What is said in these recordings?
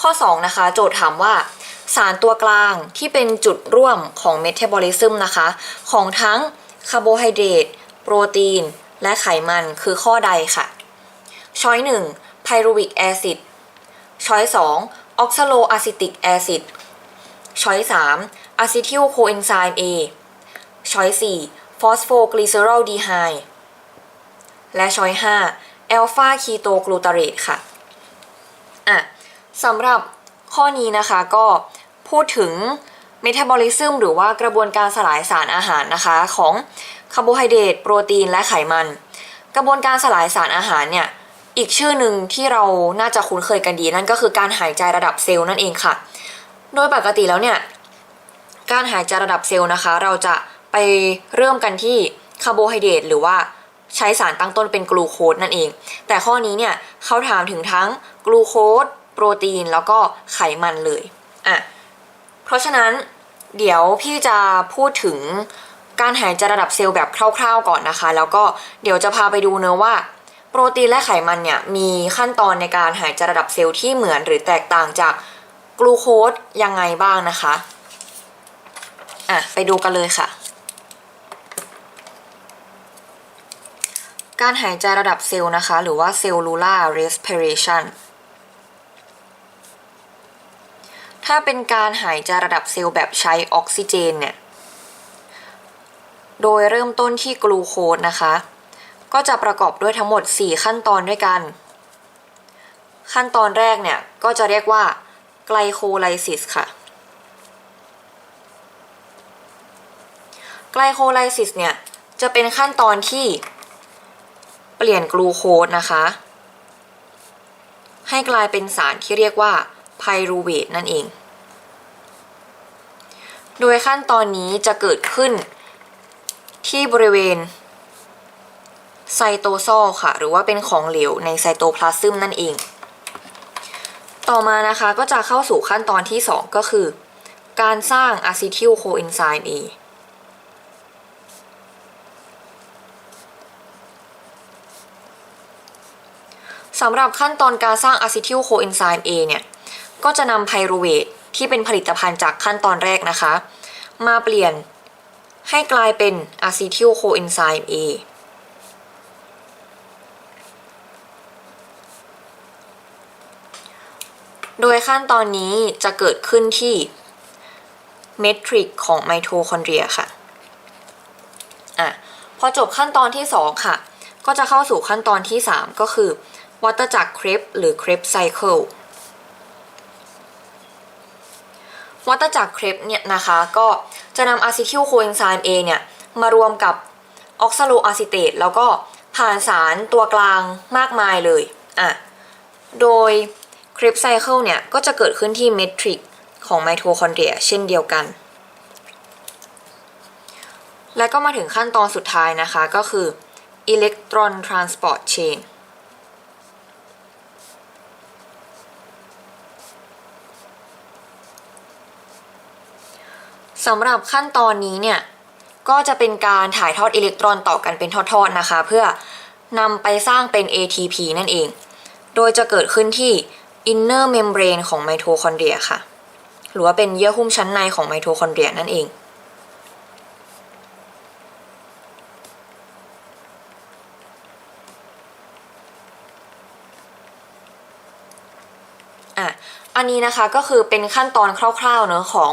ข้อ 2 นะคะ โจทย์ถามว่าสารตัวกลางที่เป็นจุดร่วมของเมตาบอลิซึมนะคะ ของทั้งคาร์โบไฮเดรตโปรตีน และไขมันคือข้อใดค่ะช้อย1ไพรูวิกแอซิดช้อย2ออกซาโลอะซิติกแอซิดช้อย3อะซิทิลโคเอนไซม์ A ช้อย4ฟอสโฟกลีเซอรอลดีไฮและช้อย5แอลฟาคีโตกลูตาเรตค่ะอะ สำหรับข้อนี้นะคะก็พูดถึงเมตาบอลิซึมหรือว่ากระบวนการสลายสารอาหารนะคะของคาร์โบไฮเดรตโปรตีนและไขมัน กระบวนการสลายสารอาหารเนี่ยอีกชื่อหนึ่งที่เราน่าจะคุ้นเคยกันดีนั่นก็คือการหายใจระดับเซลล์นั่นเองค่ะ โดยปกติแล้วเนี่ยการหายใจระดับเซลล์นะคะ เราจะไปเริ่มกันที่คาร์โบไฮเดรตหรือว่าใช้สารตั้งต้นเป็นกลูโคสนั่นเอง แต่ข้อนี้เนี่ยเขาถามถึงทั้งกลูโคส โปรตีนแล้วก็ไขมันเลยอะเพราะฉะนั้นเดี๋ยวพี่จะพูดถึงการหายใจระดับเซลล์แบบคร่าวๆก่อนนะคะ แล้วก็เดี๋ยวจะพาไปดูเนื้อะว่า โปรตีนและไขมันเนี่ยมีขั้นตอนในการหายใจระดับเซลล์ที่เหมือนหรือแตกต่างจากกลูโคสยังไงบ้างนะคะอะไปดูกันเลยค่ะ การหายใจระดับเซลล์นะคะ หรือว่า cellular respiration ถ้าเป็นการหายใจระดับเซลล์แบบใช้ออกซิเจนเนี่ย โดยเริ่มต้นที่กลูโคสนะคะ ก็จะประกอบด้วยทั้งหมด 4 ขั้นตอนด้วยกัน ขั้นตอนแรกเนี่ย ก็จะเรียกว่าไกลโคไลซิสค่ะ ไกลโคไลซิสเนี่ย จะเป็นขั้นตอนที่เปลี่ยนกลูโคสนะคะ ให้กลายเป็นสารที่เรียกว่าไพรูเวตนั่นเอง โดยขั้นตอนนี้จะเกิดขึ้นที่บริเวณไซโตซอลค่ะ หรือว่าเป็นของเหลวในไซโตพลาซึมนั่นเอง ต่อมานะคะก็จะเข้าสู่ขั้นตอนที่ 2 ก็คือ การสร้างอะซิทิลโคเอนไซม์ A สำหรับขั้นตอนการสร้างอะซิทิลโคเอนไซม์ A เนี่ย ก็จะนำไพโรเวท ที่เป็นผลิตภัณฑ์จากขั้นตอนแรกนะคะ มาเปลี่ยนให้กลายเป็นอะซิทิลโคเอนไซม์ A โดยขั้นตอนนี้จะเกิดขึ้นที่เมทริกของไมโทคอนเดรียค่ะ อะ พอจบขั้นตอนที่ 2 ค่ะ ก็จะเข้าสู่ขั้นตอนที่ 3 ก็คือวัตจักรเครปหรือเครปไซเคิล วัตจักรเครปเนี่ยนะคะ ก็จะนำอะซิทิลโคเอนไซม์ A เนี่ยมารวมกับออกซาโลอะซิเตตแล้วก็ผ่านสารตัวกลางมากมายเลยอะโดยคริปไซเคิลเนี่ยก็จะเกิดขึ้นที่เมทริกของไมโทคอนเดรียเช่นเดียวกัน และก็มาถึงขั้นตอนสุดท้ายนะคะก็คืออิเล็กตรอนทราน สำหรับขั้นตอนนี้เนี่ยก็จะเป็นการถ่ายทอดอิเล็กตรอนต่อกันเป็นทอดๆนะคะ เพื่อนำไปสร้างเป็น ATP นั่นเอง โดยจะเกิดขึ้นที่ inner membrane ของไมโทคอนเดรียค่ะ หรือว่าเป็นเยื่อหุ้มชั้นในของไมโทคอนเดรียนั่นเองอะอันนี้นะคะก็คือเป็นขั้นตอนคร่าวๆเนอะของ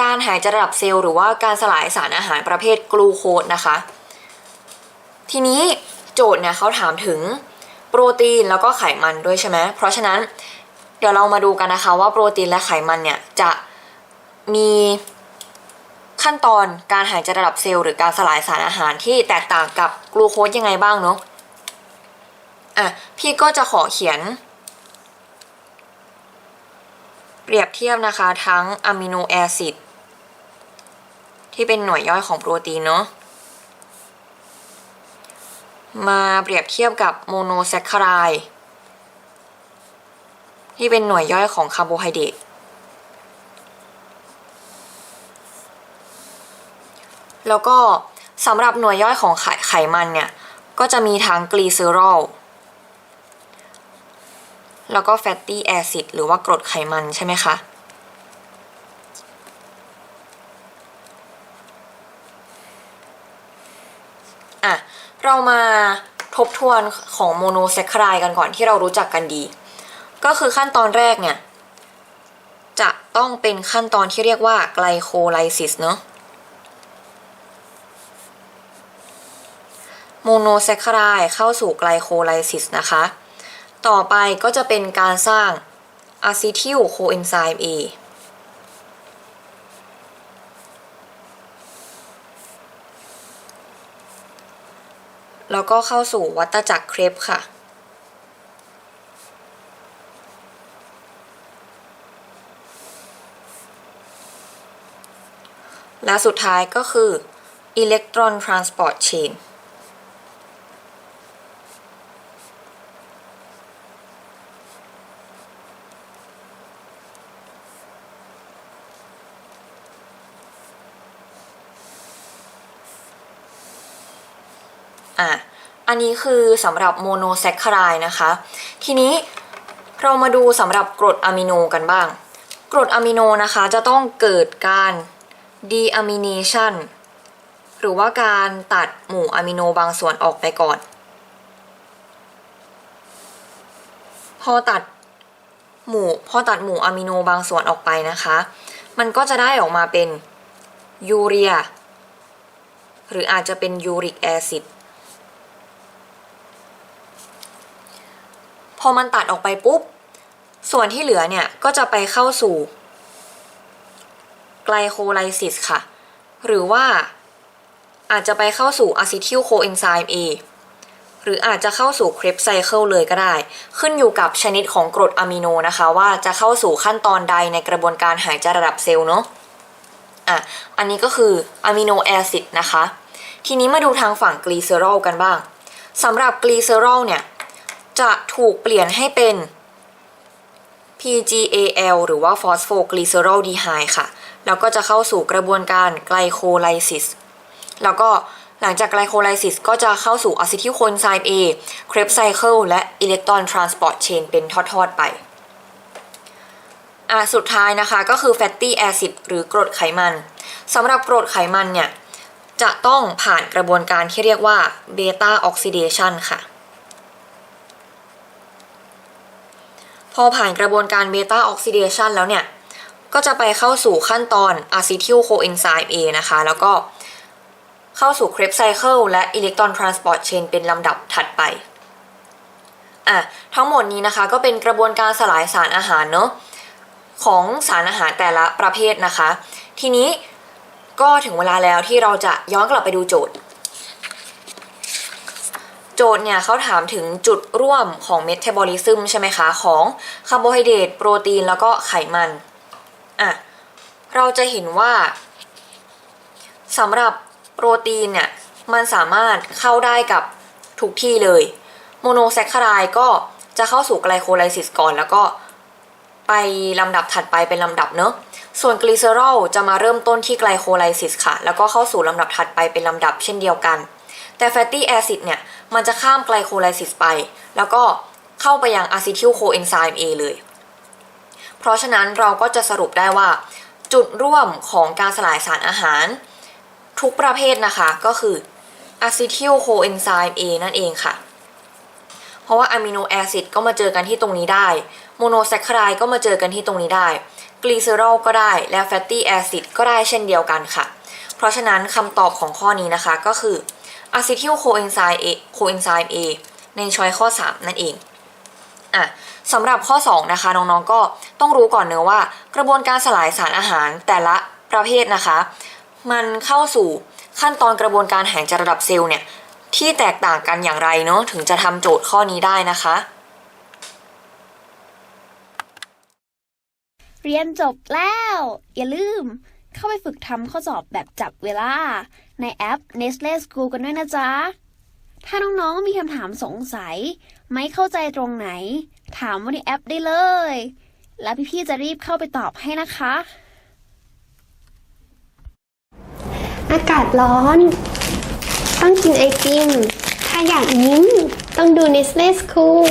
การหายใจระดับเซลล์หรือว่าการสลายสารอาหารประเภทกลูโคสนะคะ ทีนี้โจทย์เนี่ยเขาถามถึงโปรตีนแล้วก็ไขมันด้วยใช่ไหมเพราะฉะนั้นเดี๋ยวเรามาดูกันนะคะว่าโปรตีนและไขมันเนี่ยจะมีขั้นตอนการหายใจระดับเซลล์หรือการสลายสารอาหารที่แตกต่างกับกลูโคสยังไงบ้างเนาะอะพี่ก็จะขอเขียน เปรียบเทียบนะคะทั้งอะมิโนแอซิด ที่เป็นหน่วยย่อยของโปรตีนเนาะมาเปรียบเทียบกับโมโนแซคคารด์ที่เป็นหน่วยย่อยของคาร์โบไฮเดรตแล้วก็สำหรับหน่วยย่อยของไขไขมันเนี่ย ก็จะมีทั้งกลีเซอรอลแล้วก็แฟตตี้แอซิดหรือว่ากรดไขมันใช่ไหมคะ อะเรามาทบทวนของโมโนแซคคารายกันก่อนที่เรารู้จักกันดี ก็คือขั้นตอนแรกเนี่ยจะต้องเป็นขั้นตอนที่เรียกว่าไกลโคไลซิสเนาะโมโนแซคคารายเข้าสู่ไกลโคไลซิสนะคะ ต่อไปก็จะเป็นการสร้างอะซิทิลโคเอนไซม์ A แล้วก็เข้าสู่วัตจักรเครปค่ะ และสุดท้ายก็คืออิเล็ อะอันนี้คือสำหรับโมโนแซคคารายนะคะ ทีนี้เรามาดูสำหรับกรดอะมิโนกันบ้าง กรดอะมิโนนะคะจะต้องเกิดการดีอะมิเนชันหรือว่าการตัดหมู่อะมิโนบางส่วนออกไปก่อน พอตัดหมู่พอตัดหมู่อะมิโนบางส่วนออกไปนะคะ มันก็จะได้ออกมาเป็นยูเรีย หรืออาจจะเป็นยูริกแอซิด อมันตัดออกไปปุ๊บ ส่วนที่เหลือเนี่ยก็จะไปเข้าสู่ไกลโคไลซิสค่ะ หรือว่าอาจจะไปเข้าสู่อะซิทิลโคเอนไซม์ A หรืออาจจะเข้าสู่ครปไซเคิลเลยก็ได้ ขึ้นอยู่กับชนิดของกรดอะมิโนนะคะ ว่าจะเข้าสู่ขั้นตอนใดในกระบวนการหายใจระดับเซลล์เนาะอะอันนี้ก็คืออะมิโนแอซิดนะคะ ทีนี้มาดูทางฝั่งกลีเซอรอลกันบ้างสำหรับกลีเซอรอลเนี่ย จะถูกเปลี่ยนให้เป็น PGAL หรือว่า phosphoglyceraldehyde ค่ะ แล้วก็จะเข้าสู่กระบวนการไกลโคไลซิส แล้วก็หลังจากไกลโคไลซิสก็จะเข้าสู่อะซิทิลโคนไซม์ A เครปไซเคิลและอิเล็กตรอนทรานสปอร์ตเชนเป็นทอด ๆ ไป อะสุดท้ายนะคะก็คือ fatty acid หรือกรดไขมันสำหรับกรดไขมันเนี่ย จะต้องผ่านกระบวนการที่เรียกว่าเบต้าออกซิเดชันค่ะ พอผ่านกระบวนการเบต้าออกซิเดชันแล้วเนี่ย ก็จะไปเข้าสู่ขั้นตอนอะซิทิลโคเอนไซม์ A นะคะ แล้วก็เข้าสู่เครปไซเคิลและอิเล็กตรอนทรานสปอร์ตเชนเป็นลำดับถัดไปอะทั้งหมดนี้นะคะก็เป็นกระบวนการสลายสารอาหารเนาะของสารอาหารแต่ละประเภทนะคะ ทีนี้ก็ถึงเวลาแล้วที่เราจะย้อนกลับไปดูโจทย์ โจทย์เนี่ยเขาถามถึงจุดร่วมของเมตาบอลิซึมใช่ไหมคะของคาร์โบไฮเดรตโปรตีนแล้วก็ไขมันอะเราจะเห็นว่าสำหรับโปรตีนเนี่ยมันสามารถเข้าได้กับทุกที่เลย โมโนแซคคารายก็จะเข้าสู่ไกลโคไลซิสก่อน แล้วก็ไปลำดับถัดไปเป็นลำดับเนอะส่วนกลีเซอรอลจะมาเริ่มต้นที่ไกลโคไลซิสค่ะ แล้วก็เข้าสู่ลำดับถัดไปเป็นลำดับเช่นเดียวกัน แต่แฟตตี้แอซิดเนี่ย มันจะข้ามไกลโคไลซิสไป แล้วก็เข้าไปยังอะซิทิลโคเอนไซม์ A เลย เพราะฉะนั้นเราก็จะสรุปได้ว่า จุดร่วมของการสลายสารอาหาร ทุกประเภทนะคะก็คืออะซิทิลโคเอนไซม์ A นั่นเองค่ะ เพราะว่าอะมิโนแอซิดก็มาเจอกันที่ตรงนี้ได้ โมโนแซคคารายก็มาเจอกันที่ตรงนี้ได้ กลีเซอรอลก็ได้ และแฟตตี้แอซิดก็ได้เช่นเดียวกันค่ะ เพราะฉะนั้นคำตอบของข้อนี้นะคะก็คือ อะซิทิลโคเอนไซม์ A โคเอนไซม์ A ในช้อยข้อ 3 นั่นเองอะสำหรับข้อ 2 นะคะ น้องๆก็ต้องรู้ก่อนเนอะว่า กระบวนการสลายสารอาหารแต่ละประเภทนะคะ มันเข้าสู่ขั้นตอนกระบวนการแหายใจระดับเซลล์เนี่ยที่แตกต่างกันอย่างไรเนาะถึงจะทำโจทย์ข้อนี้ได้นะคะ เรียนจบแล้ว อย่าลืม เข้าไปฝึกทำข้อสอบแบบจับเวลา ในแอป Nestle School กันด้วยนะจ๊ะ ถ้าน้องๆมีคำถามสงสัย ไม่เข้าใจตรงไหน ถามว่าในแอปได้เลย แล้วพี่ๆจะรีบเข้าไปตอบให้นะคะ อากาศร้อน ต้องกินไอติม ถ้าอยากยิ้ม ต้องดู Nestle School